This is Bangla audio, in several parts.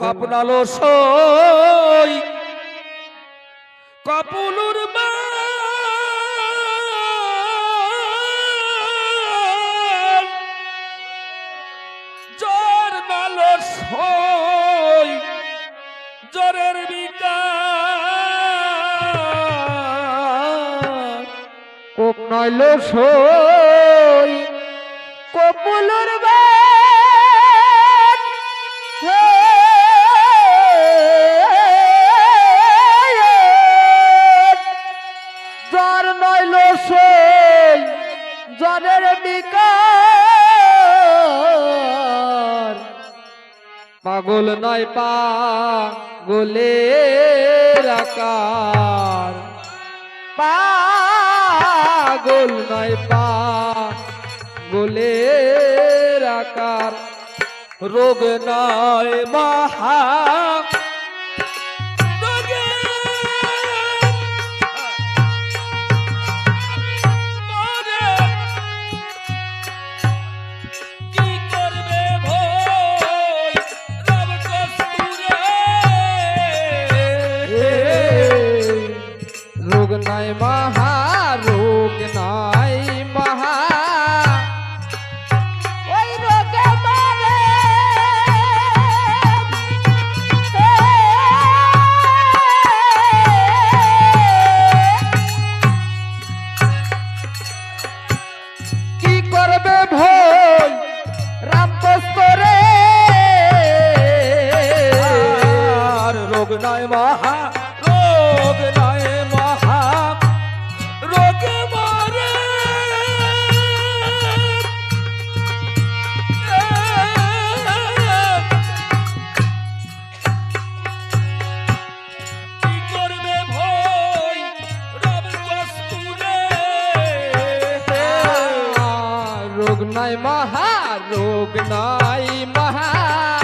কপনালো সই। কপুলুর মা। জরের বিকার। কোপ নয় সই। নয় পা গোলে আকার। পাগল নয় পা গোলে রোগ নয় মহা কি করবে ভোল রামকস্তরে? আর রোগ নয় মহা रोग नाय महा रोग नाय महा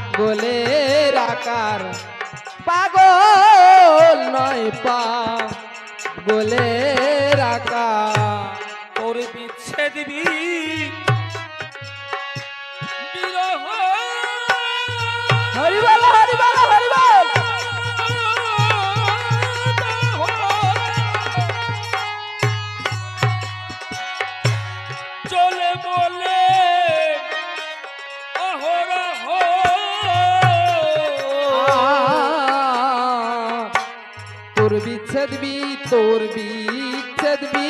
গোলের রাকার তোর বিচ্ছেদ বি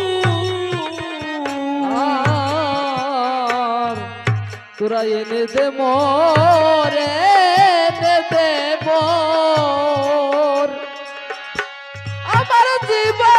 তোরা এনে দে মোরে দে আমার জীবন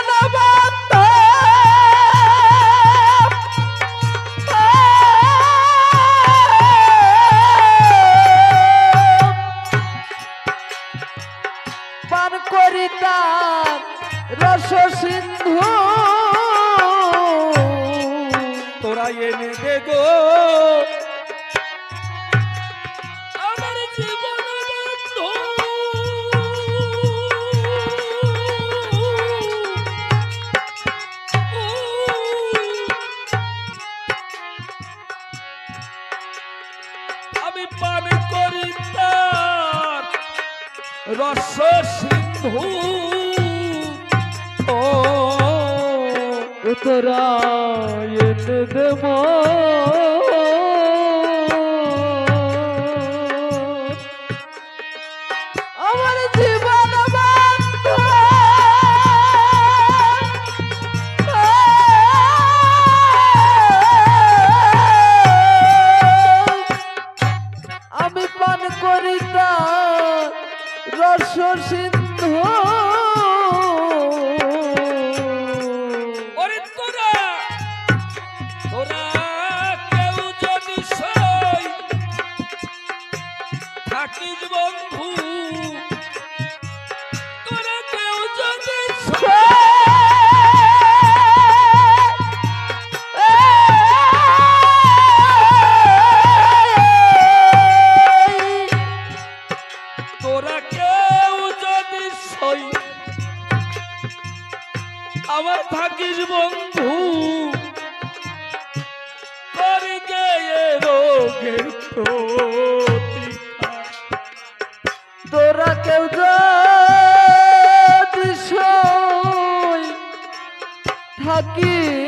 থাকি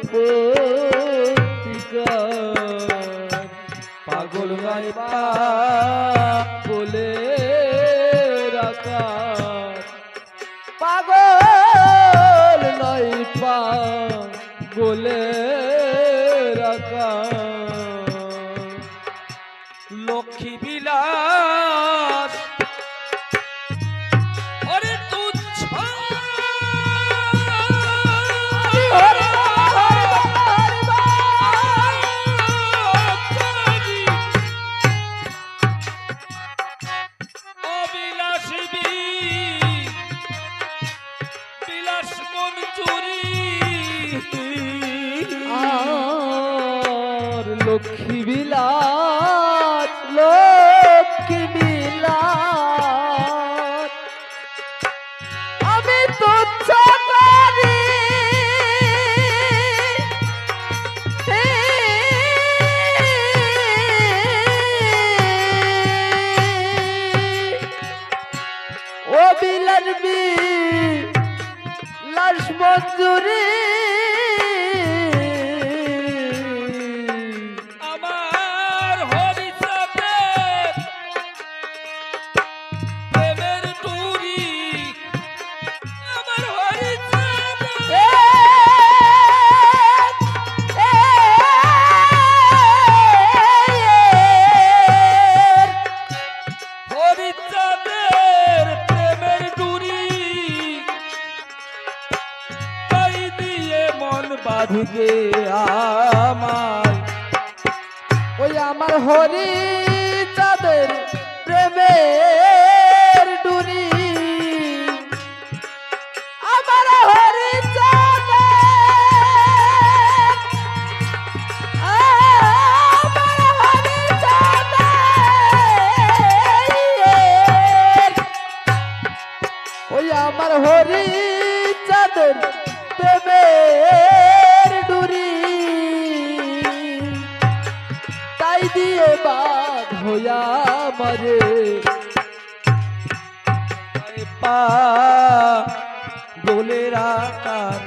Oh, মঞ্জুরি আমার হরিচাঁদে প্রেমের বাঁধবে আমার ওই আমার হরি চাঁদের প্রেমের ডুরি আমার হরি আমার হরি দিয়ে বাদ হইয়া মরে। পা, গোলের আকার।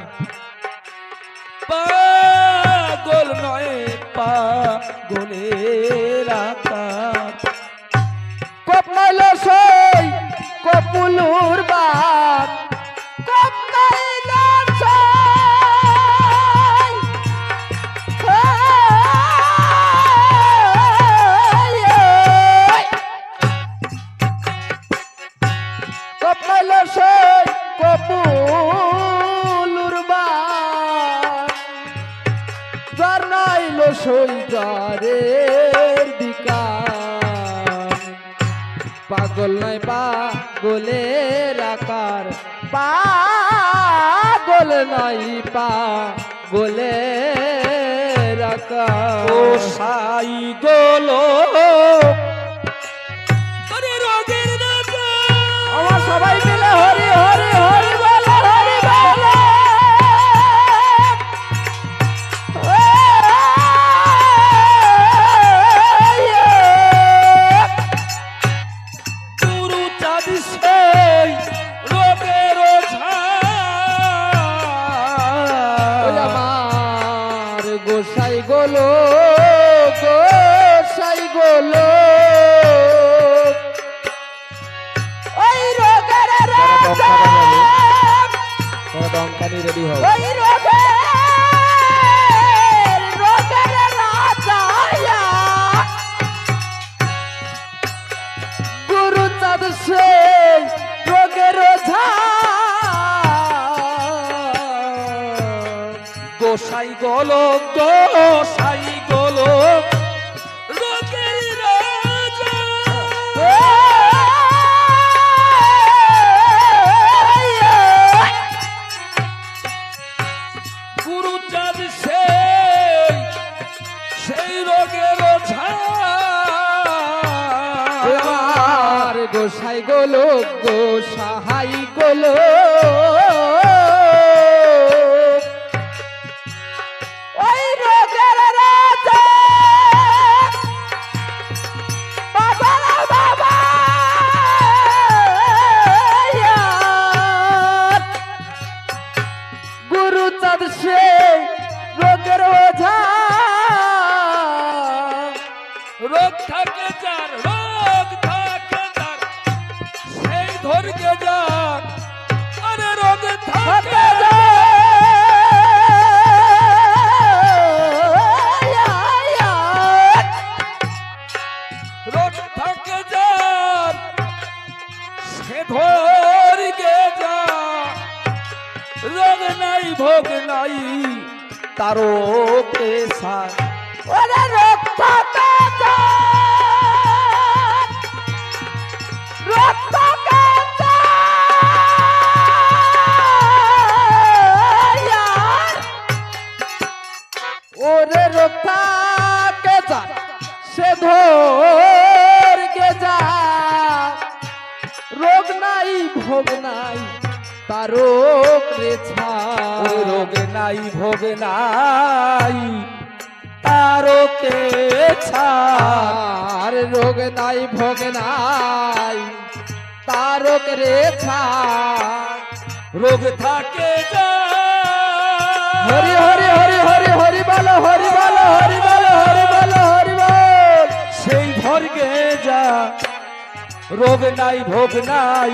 পাগল নয়, পা, গোলের আকার। কপ নাইল সই কপুলুর বাপ পাগলের রাখা ও সাই গোলো গোসাই গো সাই গোলো ওই রোগের রাজা রেডি হও ওই গোসাই গোলো সে ধরকে যার রোগ নাই ভোগ নাই পেশার। ওরে ওরে রক্তাকে সে ধরকে ভোগ নাই তার রোগ নাই ভোগ নাই তারকে ছাড় রোগ নাই ভোগ নাই তারক রে রোগ থাকে হরি হরি হরি হরি হরি বল হরি বল হরি বল হরি বল হরি বল। সেই ভরগে যা রোগ নাই ভোগ নাই